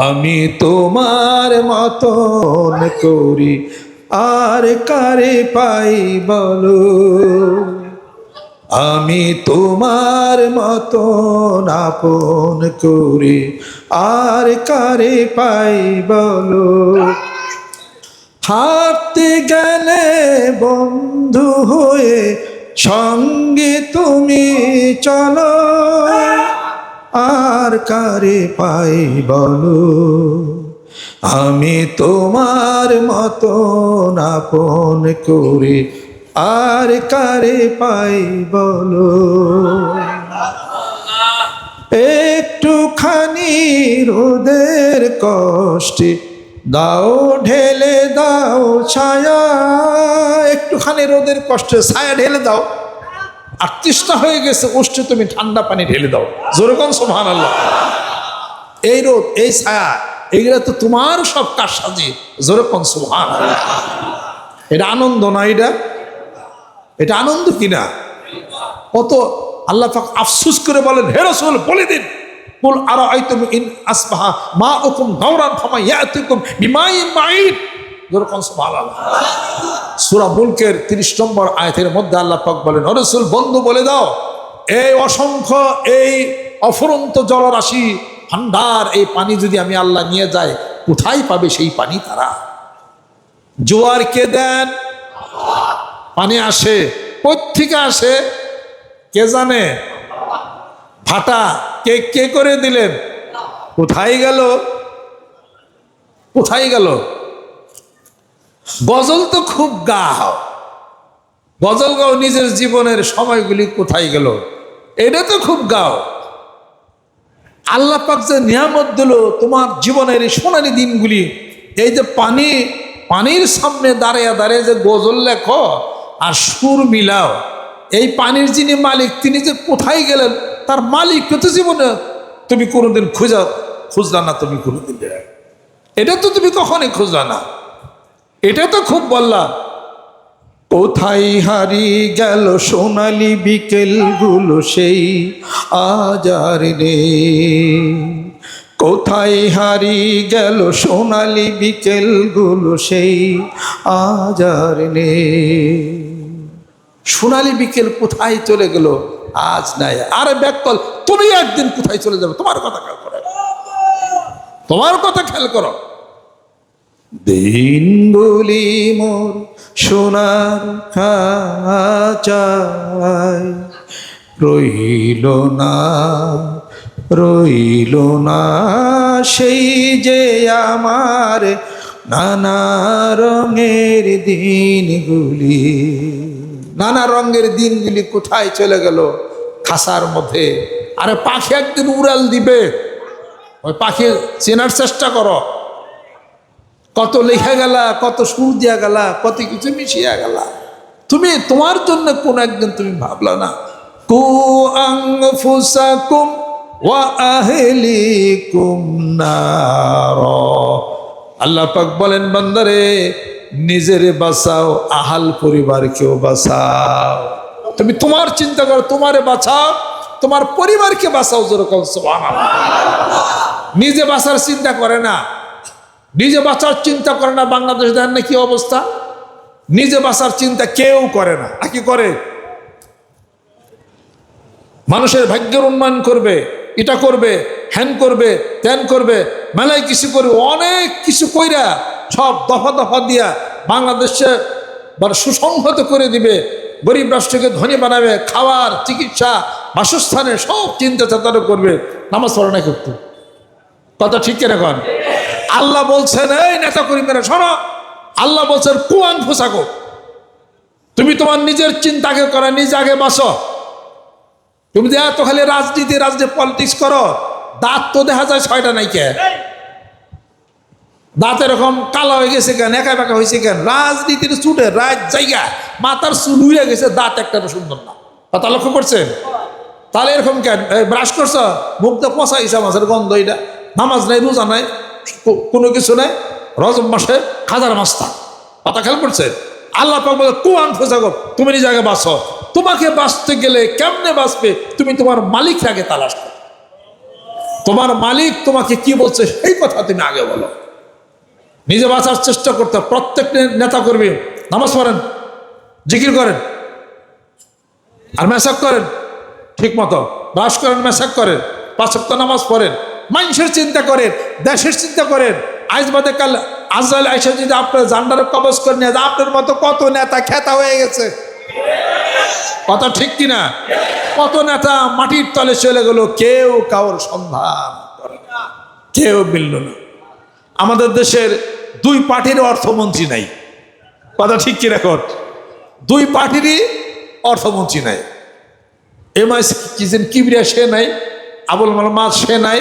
আমি তোমার মতন করি, আর কারে পাই বলো? আমি তোমার মতন আপন করি, আর কারে পাই বলো? হাঁটতে গেলে বন্ধু হয়ে সঙ্গে তুমি চলো। আর কারে পাই বলো? আমি তোমার মতন আপন করে আর কারে পাই বলো? একটুখানি রোদের কষ্টে দাও, ঢেলে দাও ছায়া। একটুখানি রোদের কষ্টে ছায়া ঢেলে দাও। আর তৃষ্ণা হয়ে গেছে উষ্ঠে তুমি ঠান্ডা পানি ঢেলে দাও। যেরকম সোহান আল্লাহ এই রোদ, এই ছায়া, এইগুলা তো তোমার সব কাজ সাজি যেরকম সোহান এটা আনন্দ না এটা? এটা আনন্দ কিনা কত আল্লাহ পাক আফসুস করে বলেন, হে রসুল, বলে দিন। কুল আরা আইতুম ইন আসবাহা মা উকুম গাওরান ফামা ইয়াতিকুম বিমাই মাইন সূরা মুলকের 30 নম্বর আয়াতের মধ্যে আল্লাহ পাক বলেন, ও রসুল, বন্ধু বলে দাও, এই অসংখ্য, এই অফুরন্ত জলরাশি, ভান্ডার, এই পানি যদি আমি আল্লাহ নিয়ে যাই কোথায় পাবে সেই পানি তারা? জোয়ার কে দেন? পানি আসে কোথেকে আসে? কে জানে? ভাটা, কে কে করে দিলেন? কোথায় গেল? কোথায় গেল? গজল তো খুব গাও গজল গাও, নিজের জীবনের সময়গুলি কোথায় গেল? এটা তো খুব গাও। আল্লাহ পাক যে নিয়ামত দিল তোমার জীবনের এই সোনালি দিনগুলি, এই যে পানি, পানির সামনে দাঁড়িয়ে দাঁড়িয়ে যে গজল লেখো আর সুর মিলাও, এই পানির যিনি মালিক, তিনি যে কোথায় গেলেন, তার মালিক তো জীবনে তুমি কোনোদিন খুঁজা, খুঁজলা না তুমি কোনোদিন। এটা তো তুমি কখনই খুঁজলা না। এটা তো খুব বললা। কোথায় হারি গেল সোনালি বিকেল বিকেলগুলো সেই আজার রে কোথায় হারি গেল সোনালি বিকেল বিকেলগুলো সেই আজার নে সোনালি বিকেল কোথায় চলে গেল আজ নাই। আরে ব্যাকল তুমি একদিন কোথায় চলে যাবে? তোমার কথা খেয়াল করো। তোমার কথা খেয়াল করো। দিন বলি মোর সোনার খাঁচায়। রইল না রইল না সেই যে আমার নানা রঙের দিনগুলি। নানা রঙের দিনগুলি কোথায় চলে গেল খাসার মধ্যে? আরে পাখি একদিন উড়াল দিবে। ওই পাখি চেনার চেষ্টা করো। কত লেখা গেলা, কত সুর দিয়া গেলা, কত কিছু মিশিয়া গেলা। তুমি তোমার জন্য কোন একদিন তুমি ভাবলা না। কু আং ফুসাকুম ওয়া আহলিকুম নার। আল্লাহ পাক বলেন, বান্দারে, নিজেরে বাঁচাও, আহাল পরিবারকেও বাঁচাও। তুমি তোমার চিন্তা করো, তোমারে বাঁচাও, তোমার পরিবারকে বাঁচাও যেরকম নিজে বাঁচার চিন্তা করে না। নিজে বাঁচার চিন্তা করে না বাংলাদেশ দেখেন না কি অবস্থা? নিজে বাঁচার চিন্তা কেউ করে না। কি করে? মানুষের ভাগ্যের উন্নয়ন করবে, এটা করবে হ্যান করবে ত্যান করবে, মেলায় কিছু করবে, অনেক কিছু কইরা সব দফা দফা দিয়া বাংলাদেশে সুসংহত করে দিবে, গরিব রাষ্ট্রকে ধনী বানাবে, খাওয়ার, চিকিৎসা, বাসস্থানের সব চিন্তা চেতনা করবে। নামাজ পড়ে করতে কথা ঠিক কেন কন? আল্লাহ বলছেন এই নেতা কর্মীরা শোনো। আল্লাহ বলছেন কুয়ান ফোসাকো তুমি তোমার নিজের চিন্তাকে করো নিজ আগে বাসো তুমি যে এত খালি রাজনীতি রাজনীতি পলিটিক্স করো দাঁত তো দেখা যায় ছয়টা নাই কে? দাঁত এরকম কালো হয়ে গেছে কেন? একা বেকা হয়েছে কেন? রাজনীতির চুটে রাজ জায়গা। মাথার চুল উড়ে গেছে দাঁত একটা সুন্দর না। কথা লক্ষ্য করছেন? তাহলে এরকম কেন? ব্রাশ করছ? মুখ তো পচা গেছে মাছের গন্ধ এটা। নামাজ নাই রোজা নাই। কোনো কিছু নাই। রজব মাসে খাজার মাস্তা কথা খেয়াল করছে আল্লাহ পাক কুয়ান তুমি নিজ বাঁচো। তোমাকে বাঁচতে গেলে কেমনে বাঁচবে? তুমি তোমার মালিক আগে তালাশ করো। তোমার মালিক তোমাকে কি বলছে সেই কথা তুমি আগে বলো। নিজে বাঁচার চেষ্টা করতে। প্রত্যেক নেতা কর্মী, নামাজ পড়েন, জিকির করেন আর মেসাক করেন। ঠিক মতো। বাস করেন মেসাক করেন। পাঁচ সপ্তাহ নামাজ পড়েন। মানুষের চিন্তা করেন, দেশের চিন্তা করেন। আজ বাদে কাল আজরাইল আইসা যদি আপনার জান্ডারে কবজ করে নিয়ে, আপনার মতো কত নেতা খেতা হয়ে গেছে। কথা ঠিক কিনা? কত নেতা মাটির তলে চলে গেল, কেউ কারোর সন্ধান। কেউ মিলল না। আমাদের দেশের দুই পার্টির অর্থমন্ত্রী নাই। কথা ঠিক কিনা কর? দুই পার্টিরই অর্থমন্ত্রী নাই। এম আই কিজেন কিবরিয়া সে নাই, আবুল মাল মালমাদ সে নাই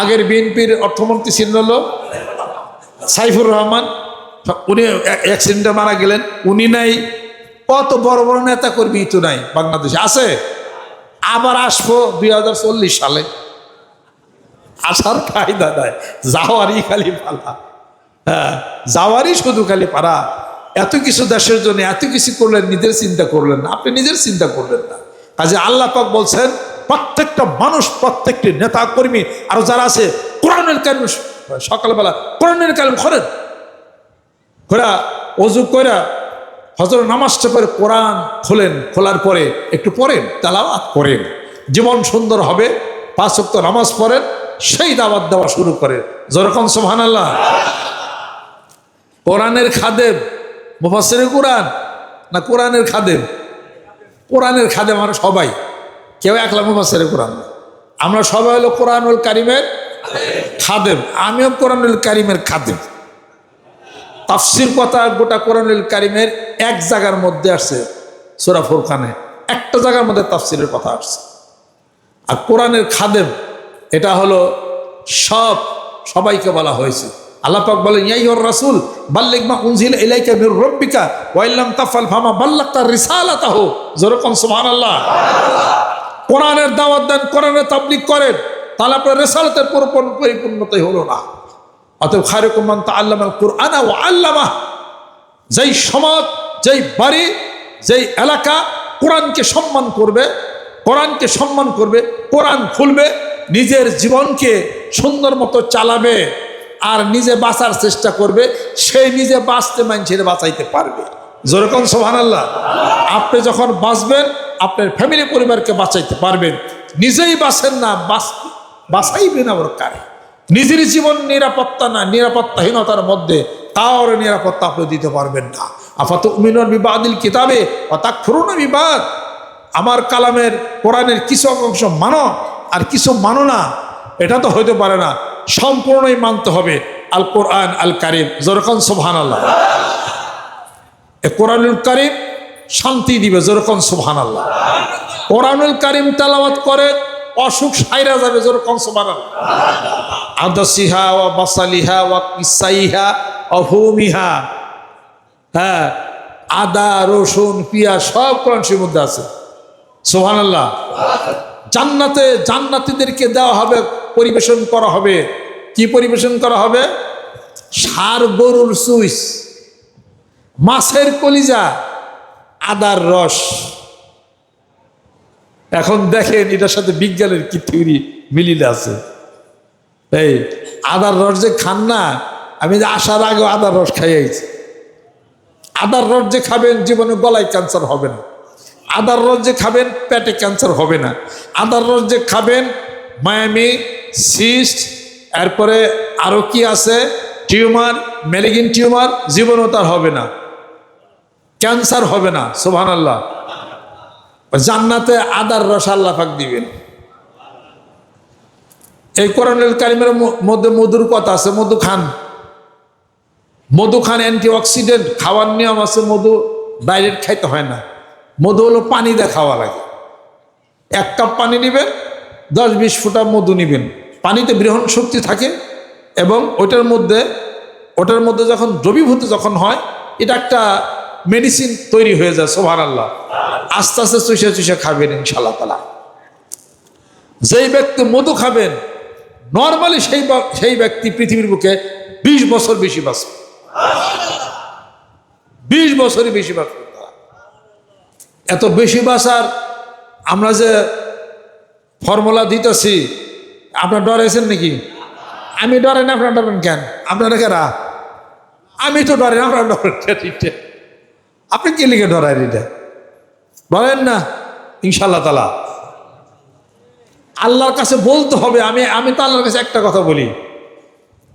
আগের বিএনপির অর্থমন্ত্রী ছিল হলো সাইফুর রহমান। উনি অ্যাক্সিডেন্টে মারা গেলেন। উনি নাই, কত বড় বড় নেতা কর্মী তো নাই বাংলাদেশে। আছে? আবার আসব দুই হাজার চল্লিশ সালে। আসার কায়দা নাই। যাওয়ারই খালি পালা। হ্যাঁ যাওয়ারই শুধু খালি পারা এত কিছু দেশের জন্য এত কিছু করলেন, নিজের চিন্তা করলেন না। আপনি নিজের চিন্তা করলেন না। কাজে আল্লাহ পাক বলছেন প্রত্যেকটা মানুষ, প্রত্যেকটি নেতা কর্মী আর যারা আছে কোরআনের কালিম সকালবেলা কোরআনের কালিম করেন। করা অজু করা হজর নামাজটা করে কোরআন খোলেন, খোলার পরে একটু পড়েন, তালাওয়াত করেন। জীবন সুন্দর হবে, পাঁচ ওয়াক্ত নামাজ পড়েন, সেই দাওয়াত দেওয়া শুরু করেন। যেরকম সোহান আল্লাহ কোরআনের খাদেম মুফাসের কোরআন না কোরআনের খাদেম? কোরআনের খাদেম আমরা সবাই। কেউ একলা মুফাসের কোরআন। আমরা সবাই হলো কোরআনুল কারিমের খাদেম। আমিও কোরআনুল কারিমের খাদেম। তাফসির কথা গোটা কোরআনুল কারিমের এক জায়গার মধ্যে আসছে সোরা ফুরকানে। একটা জায়গার মধ্যে তাফসিরের কথা আসছে। আর কোরআনের খাদেম, এটা হলো সব সবাইকে বলা হয়েছে। আল্লাহ পাক বলেন ইয়াইয়ুর রাসূল, বাল্লিগ মা উনজিল ইলাইকা মির রাব্বিকা ওয়া ইল্লাম তাফআল ফামা বাল্লাগতা রিসালাতাহু। যেরকম সুবহানাল্লাহ। কোরআনের দাওয়াত দেন, কোরআনের তাবলিগ করেন, তাহলে আপনার রেসালতের পরিপূর্ণ পরিপূর্ণতাই হলো না। অতএব খায়রুকুম মান তাআল্লামা আল কুরআন ওয়া আল্লামা। যেই সমাজ, যেই বাড়ি, যেই এলাকা কোরআনকে সম্মান করবে, কোরআনকে সম্মান করবে, কোরআন খুলবে, নিজের জীবনকে সুন্দর মতো চালাবে আর নিজে বাঁচার চেষ্টা করবে সেই নিজে বাঁচতে মানুষের বাঁচাইতে পারবে। যেরকম সোহান আল্লাহ আপনি যখন বাঁচবেন, আপনার ফ্যামিলি পরিবারকে বাঁচাইতে পারবেন। নিজেই বাঁচেন না, বাঁচ, বাঁচাইবেন আবার কারে। নিজের জীবন নিরাপত্তা না, নিরাপত্তাহীনতার মধ্যে তার নিরাপত্তা আপনি দিতে পারবেন না। আপাত উমিনুর বিবাদিল কিতাবে অর্থাৎ ফুরুন বিবাদ। আমার কালামের, কোরআনের কিছু অংশ মানো, আর কিছু মানো না, এটা তো হইতে পারে না। সম্পূর্ণই মানতে হবে। আল কোরআন আল কারিম যেরকম সোহান আল্লাহ এ কোরআনুল কারিম শান্তি দিবে যেরকম সোহান আল্লাহ কোরআনুল কারিম তালাবাত করে, অসুখ সাইরা যাবে যেরকম সোহান আল্লাহ আদসিহা ওয়া বাসালিহা ওয়া কিসাইহা অভূমিহা হ্যাঁ আদা, রসুন, পিঁয়াজ সব কোরআনশির মধ্যে আছে। সোহান আল্লাহ জান্নাতে জান্নাতীদেরকে দেওয়া হবে, পরিবেশন করা হবে। কি পরিবেশন করা হবে? সার গরুর সুইস। মাছের কলিজা, আদার রস। এখন দেখেন এটার সাথে বিজ্ঞানের কি থিওরি মিলিয়ে আছে। এই আদার রস যে খান না, আমি যে আসার আগে আদার রস খাইয়েছি আদার রস যে খাবেন, জীবনে গলায় ক্যান্সার হবে না। আদার রস যে খাবেন, পেটে ক্যান্সার হবে না। আদার রস যে খাবেন, মায়ামি সিস্ট এরপরে আরও কি আছে? টিউমার মেলিগিন টিউমার, জীবনও তার হবে না। ক্যান্সার হবে না সোভান আল্লাহ জান্নাতে আদার রস আল্লাহ পাক দিবেন। এই কোরআনুল কারিমের মধ্যে মধুর কথা আছে, মধু খান। মধু খান অ্যান্টি অক্সিডেন্ট খাওয়ার নিয়ম আছে, মধু ডাইরেক্ট খাইতে হয় না। মধু হলো পানি দিয়ে খাওয়া লাগে। এক কাপ পানি নেবেন, দশ বিশ ফুটা মধু নেবেন। পানিতে বৃহৎ শক্তি থাকে এবং ওটার মধ্যে ওটার মধ্যে যখন দ্রবীভূত যখন হয়, এটা একটা মেডিসিন তৈরি হয়ে যায় সোভার আল্লাহ আস্তে আস্তে চুষে চুষে খাবেন ইনশাল্লাহ তালা যেই ব্যক্তি মধু খাবেন, নর্মালি সেই সেই ব্যক্তি পৃথিবীর বুকে বিশ বছর বেশি বাঁচবে। বিশ বছরই বেশি বাঁচবে তারা। এত বেশি বাঁচার আমরা যে ফর্মুলা দিতেছি, আপনার ডরাইছেন নাকি? আমি ডরেন আপনার ডরেন কেন? আপনারা কেরা? আমি তো ডরেন আপনার ডরেন? আপনি কে লিখে ডরায় ডরেন না ইনশাল্লাহ তালা আল্লাহর কাছে বলতে হবে, আমি আমি তো আল্লাহর কাছে একটা কথা বলি।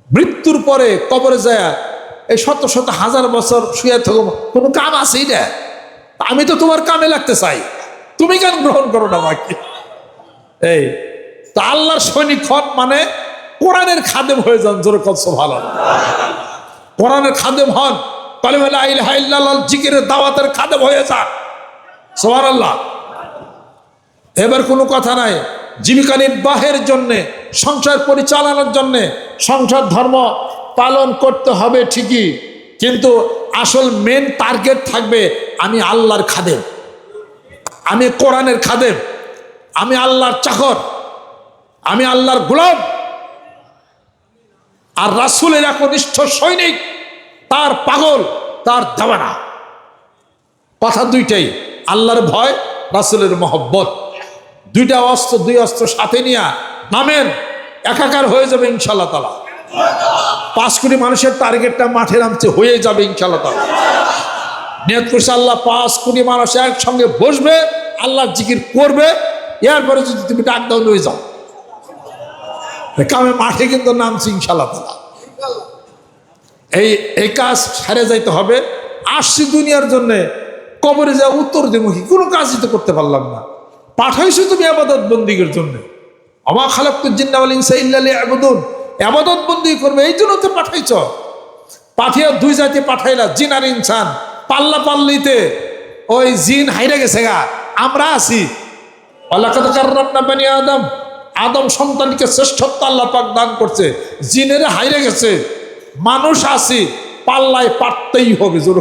মৃত্যুর পরে কবরে যায় এই শত শত হাজার বছর শুয়ে থাকো, কোনো কাম আছে এটা আমি তো তোমার কামে লাগতে চাই। তুমি কেন গ্রহণ করো না আমাকে? এই, তো আল্লাহর সৈনিক হন মানে কোরআনের খাদেম হয়ে যান, জোরে কত ভালো কোরআনের খাদেম হন কালিমালা ইলাহা ইল্লাল্লাহ, জিকিরের দাওয়াতের খাদেম হয়ে যান সুবহানাল্লাহ। এবার কোনো কথা নাই। জীবিকা নির্বাহের জন্যে, সংসার পরিচালনার জন্যে, সংসার ধর্ম পালন করতে হবে ঠিকই, কিন্তু আসল মেন টার্গেট থাকবে, আমি আল্লাহর খাদেম। আমি কোরআনের খাদেম। আমি আল্লাহর চাকর। আমি আল্লাহর গোলাম। আর রাসুলের একনিষ্ঠ সৈনিক তার পাগল, তার দেওয়ানা কথা দুইটাই, আল্লাহর ভয়, রাসুলের মহব্বত। দুইটা অস্ত্র, দুই অস্ত্র সাথে নিয়ে নামেন, একাকার হয়ে যাবে ইনশাল্লাহ তালা পাঁচ কোটি মানুষের টার্গেটটা মাঠে নামছে হয়ে যাবে ইনশাল্লাহ তালা নিয়ত আল্লাহ, পাঁচ কোটি মানুষ একসঙ্গে বসবে আল্লাহ জিকির করবে, এরপরে যদি তুমি ডাক দাও নিয়ে যাও। কামে মাঠে কিন্তু নামছি ইনশাল্লাহ তালা এই এই কাজ সারে যাইতে হবে। আসছি দুনিয়ার জন্যে কবরে যা উত্তর কি? কোনো কাজই তো করতে পারলাম না। পাঠাইছো তুমি আবাদত বন্দীগের জন্য। অমা খালাক তো জিন্দাওয়াল ইনসা ইল্লালি আবাদত বন্দি করবে, এই জন্য তো পাঠাইছ। পাঠিয়ে দুই জাতি পাঠাইলা, জিন আর ইনসান। পাল্লা পাল্লিতে ওই জিন হাইরে গেছে গা। আমরা আছি। আদম। আদম সন্তানকে শ্রেষ্ঠত্ব আল্লাহ পাক দান করছে। জিনেরা হাইরে গেছে। মানুষ আছি, পাল্লায় পারতেই হবে জোর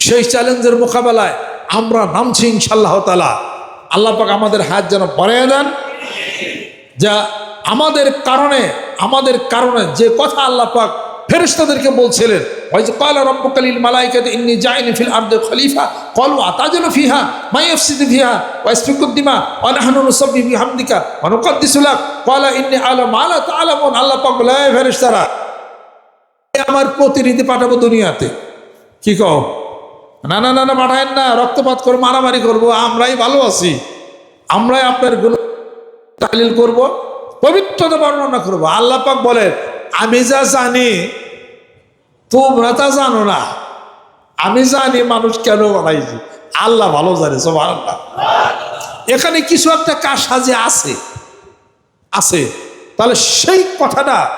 সেই চ্যালেঞ্জের মোকাবেলায় আমরা নামছি ইনশাল্লাহ তালা আল্লাহ পাক আমাদের হাত যেন বাড়িয়ে দেন। যা আমাদের কারণে আমাদের কারণে যে কথা আল্লাহ পাক ফেরেশতাদেরকে বলছিলেন ওই যে ইন্নি ফিল মাই ইন্নি বলে "এই ফেরেশতারা আমার প্রতিনিধি পাঠাবো দুনিয়াতে। কি কও? না না না না না, রক্তপাত করে মারামারি করব, আমরাই ভালো আছি। আমরাই আপনার তালিল করব, পবিত্রতা বর্ণনা করব। আল্লাহ পাক বলেন আমি যা জানি, তোমরা তা জানো না। আমি জানি মানুষ কেন বানাইছি। আল্লাহ ভালো জানে সব আল্লাহ এখানে কিছু একটা কাজ সাজে আছে। আছে। তাহলে সেই কথাটা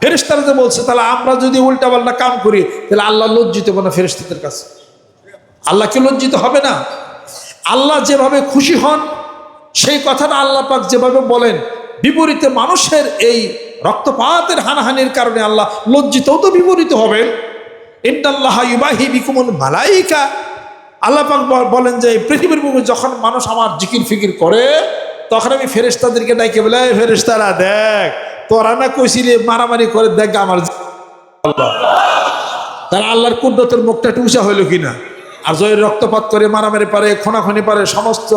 ফেরেস্তারা যে বলছে, তাহলে আমরা যদি উল্টাপাল্টা কাম করি, তাহলে আল্লাহ লজ্জিত হবে না ফেরেস্তাদের কাছে? আল্লাহকে লজ্জিত হবে না? আল্লাহ যেভাবে খুশি হন, সেই কথাটা আল্লাহ পাক যেভাবে বলেন, বিপরীতে মানুষের এই রক্তপাতের হানাহানির কারণে আল্লাহ লজ্জিতও তো বিপরীত হবেন। ইন্দাল্লাহ ইবাহি বিকুমুল মালাইকা। আল্লাহ পাক ব- বলেন যে, পৃথিবীর বুকে যখন মানুষ আমার জিকির ফিকির করে, তখন আমি ফেরেস্তাদেরকে ডাইকে বলে, "এই ফেরেস্তারা দেখ, তোরা না কইছিলি মারামারি করে, দেখ আমার তারা আল্লাহর কুদ্রতের মুখটা উঁচা হইল কিনা? আর জয়ের রক্তপাত করে, মারামারি পারে, খোনাখনি পারে, সমস্ত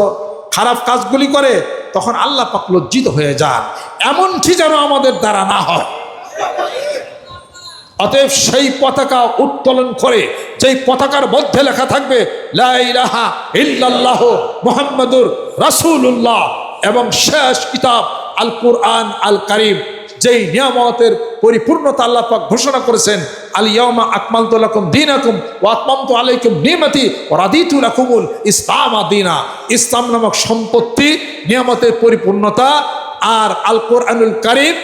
খারাপ কাজগুলি করে, তখন আল্লাহ পাক লজ্জিত হয়ে যান। এমনটি যেন আমাদের দ্বারা না হয়। অতএব সেই পতাকা উত্তোলন করে, যেই পতাকার মধ্যে লেখা থাকবে, লা ইলাহা ইল্লাল্লাহ মুহাম্মাদুর রাসূলুল্লাহ এবং শেষ কিতাব আল কুরআন আল কারীম যেই নিয়ামতের পরিপূর্ণতা আল্লাহ পাক ঘোষণা করেছেন, আল ইয়াউমা আকমালতু লাকুম দীনাকুম ওয়া আতমামতু আলাইকুম নিমাতি ওয়া রাদিতু লাকুমুল ইসলাম দীনা। ইসলাম নামক সম্পত্তি, নিয়ামতের পরিপূর্ণতা আর আল কোরআনুল কারীম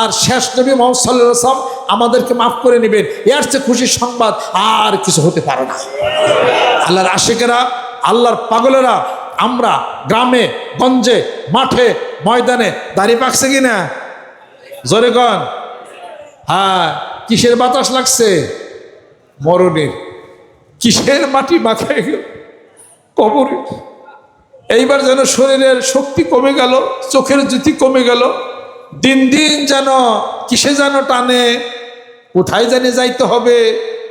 আর শেষ নবী মোহাম্মদ আমাদেরকে মাফ করে নেবেন। এর চেয়ে খুশির সংবাদ আর কিছু হতে পারে না। আল্লাহর আশেকেরা, আল্লাহর পাগলেরা, আমরা গ্রামে, গঞ্জে, মাঠে, ময়দানে দাঁড়িয়ে পাকছে কিনা? জোরে কন। হ্যাঁ কিসের বাতাস লাগছে? মরণের। কিসের মাটি মাথায় গেল? কবরে। এইবার যেন শরীরের শক্তি কমে গেল, চোখের জ্যোতি কমে গেল, দিন দিন যেন কিসে যেন টানে, কোথায় জানি যাইতে হবে?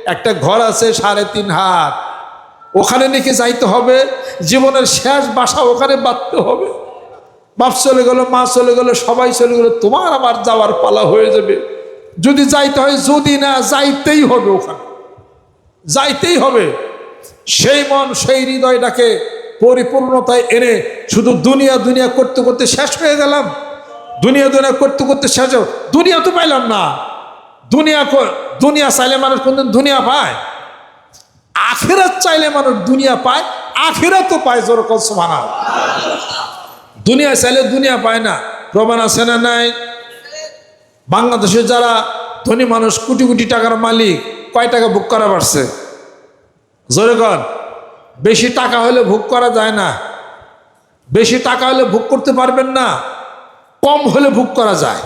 একটা ঘর আছে সাড়ে তিন হাত। ওখানে নাকি যাইতে হবে? জীবনের শেষ বাসা ওখানে বাঁধতে হবে। বাপ চলে গেল, মা চলে গেল, সবাই চলে গেল, তোমার আবার যাওয়ার পালা হয়ে যাবে। যদি যাইতে হয়, যদি না, যাইতেই হবে ওখানে। যাইতেই হবে। সেই মন, সেই হৃদয়টাকে পরিপূর্ণতায় এনে শুধু দুনিয়া দুনিয়া করতে করতে শেষ হয়ে গেলাম। দুনিয়া দুনিয়া করতে করতে শেষ দুনিয়া তো পাইলাম না। দুনিয়া দুনিয়া চাইলে মানুষ কোনদিন দুনিয়া পায়। আখেরাত চাইলে মানুষ দুনিয়া পায় আখেরাত পায় জোর কসমানা দুনিয়া চাইলে দুনিয়া পায় না। প্রমাণ আছে না নাই? বাংলাদেশের যারা ধনী মানুষ, কোটি কোটি টাকার মালিক, কয় টাকা ভোগ করা পারছে জোরে কর বেশি টাকা হলে ভোগ করা যায় না। বেশি টাকা হলে ভোগ করতে পারবেন না। কম হলে ভোগ করা যায়।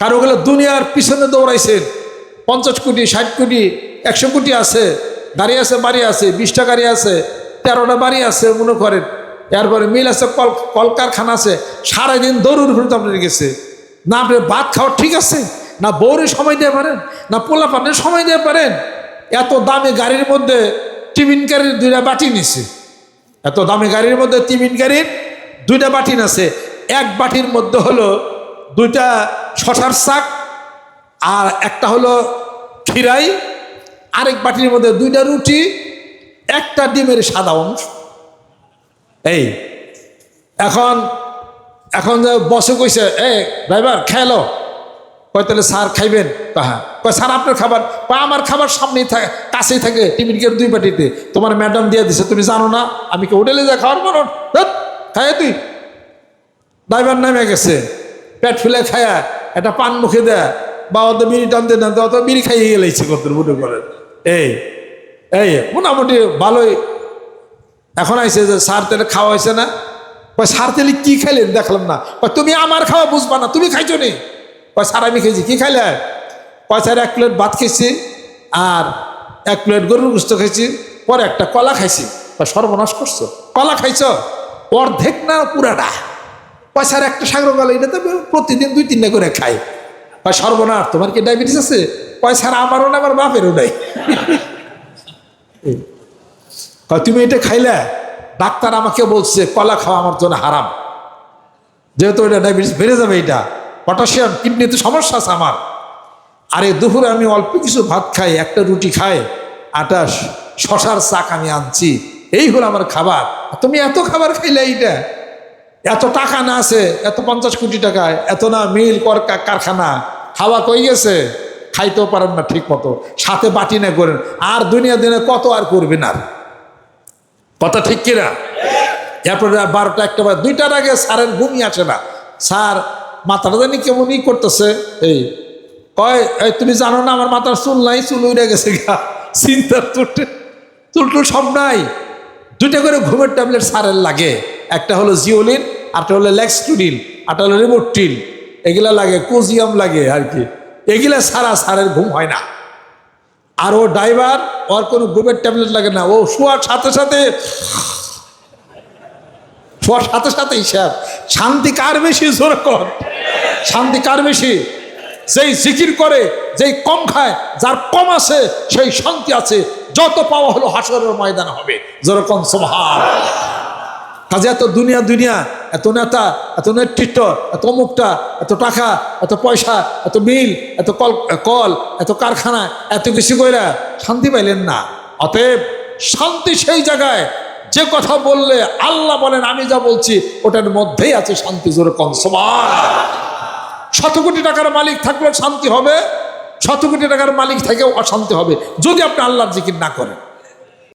কারও ওগুলো দুনিয়ার পিছনে দৌড়াইছেন। পঞ্চাশ কোটি, ষাট কোটি, একশো কোটি আছে। গাড়ি আছে, বাড়ি আছে বিশটা গাড়ি আছে, তেরোটা বাড়ি আছে, মনে করেন। এরপরে মিল আছে, কল, কলকারখানা আছে, সারাদিন দৌড়ুর ঘুরতে আপনার গেছে। না আপনি ভাত খাওয়া ঠিক আছে? না বউরে সময় দিতে পারেন? না পোলা পানের সময় দিতে পারেন? এত দামি গাড়ির মধ্যে টিফিন গাড়ির দুইটা বাটি নিছে। এত দামি গাড়ির মধ্যে টিফিন গাড়ির দুইটা বাটি আছে এক বাটির মধ্যে হলো দুইটা শশার শাক আর একটা হলো খিরাই আরেক বাটির মধ্যে দুইটা রুটি, একটা ডিমের সাদা অংশ। এই, এখন এখন বসে কইছে এ ড্রাইভার খেলো কয়, তাহলে স্যার খাইবেন? তাহা হ্যাঁ। কয়, স্যার, আপনার খাবার? কয়, আমার খাবার সামনেই থাকে কাছেই থাকে টিফিন কেয়ার দুই বাটিতে তোমার ম্যাডাম দিয়ে দিছে, তুমি জানো না, আমি কি হোটেলে যা খাওয়ার মানুষ খায় তুই ড্রাইভার নামে গেছে। পেট ফুলে খায়া এটা পান মুখে দেয় বা অত বিড়ি টানতে টানতে অত বিড়ি খাইয়ে গেলেছে কত মনে করেন এই এই, মোটামুটি ভালোই এখন আইসে যে, স্যার তেলে খাওয়া হয়েছে না? কয়, স্যার তেলে কি খাইলেন? দেখলাম না। তুমি আমার খাওয়া বুঝবা না, তুমি খাইছো নি? কয়, স্যার, আমি খেয়েছি, কি খাইলে? কয়, স্যার, এক প্লেট ভাত খেয়েছি আর এক প্লেট গরুর গুস্ত খাইছি পরে একটা কলা খাইছি। কয়, সর্বনাশ করছ? কলা খাইছ? অর্ধেক না পুরাটা? পয়সার একটা সাগর কলা এটা তো প্রতিদিন দুই তিনটা করে খাই। কয়, সর্বনাশ, তোমার কি ডায়াবেটিস আছে? পয়সার আমারও না, আমার বাপেরও নাই। তুমি এটা খাইলে? ডাক্তার আমাকে বলছে, কলা খাওয়া আমার জন্য হারাম। যেহেতু এটা ডায়াবেটিস বেড়ে যাবে এটা। পটাশিয়াম, কিডনিতে সমস্যা আছে আমার। আরে দুপুরে আমি অল্প কিছু ভাত খাই, একটা রুটি খাই আটাশ শশার চাক আমি আনছি। এই হলো আমার খাবার। তুমি এত খাবার খাইলে এইটা? এত টাকা না আছে, এত পঞ্চাশ কোটি টাকায় এত না মিল, কর কারখানা। খাওয়া কই গেছে? খাইতেও পারেন না ঠিক মতো সাথে বাটি না করেন। আর দুনিয়া দিনে কত আর করবেন আর? কথা ঠিক কিনা? এরপরে বারোটা, একটা বার দুইটার আগে স্যারের ঘুমই আসে না। স্যার, মাথাটা জানি কেমনই করতেছে? এই, কয় তুমি জানো না আমার মাথার চুল নাই? চুল উড়ে গেছে গা। চিন্তার তুলটে চুল টুল সব নাই। দুইটা করে ঘুমের ট্যাবলেট স্যারের লাগে। একটা হলো জিওলিন আরটা হলো ল্যাক্সটুডিন আরটা হলো রিমোটিন এগুলা লাগে, কোজিয়াম লাগে আর কি। এগুলা সারা স্যারের ঘুম হয় না। আর ও ড্রাইভার, ওর কোনো গ্রুপের ট্যাবলেট লাগে না। ও শোয়ার সাথে সাথে, শোয়ার সাথে সাথেই স্যার, শান্তি কার বেশি জোর কর? শান্তি কার বেশি? যেই জিকির করে, যেই কম খায়, যার কম আছে, সেই শান্তি আছে। যত পাওয়া হলো হাসরের ময়দান হবে। যেরকম সোভার কাজে এত দুনিয়া দুনিয়া, এত নেতা, এত নেতৃত্ব, এত অমুকটা এত টাকা, এত পয়সা, এত মিল এত কল কল, এত কারখানা, এত কিছু কইরা শান্তি পাইলেন না। অতএব শান্তি সেই জায়গায়, যে কথা বললে আল্লাহ বলেন, আমি যা বলছি, ওটার মধ্যেই আছে শান্তি জোরে কম সমান শত কোটি টাকার মালিক থাকলে শান্তি হবে, শত কোটি টাকার মালিক থেকেও অশান্তি হবে, যদি আপনি আল্লাহর জিকির না করেন।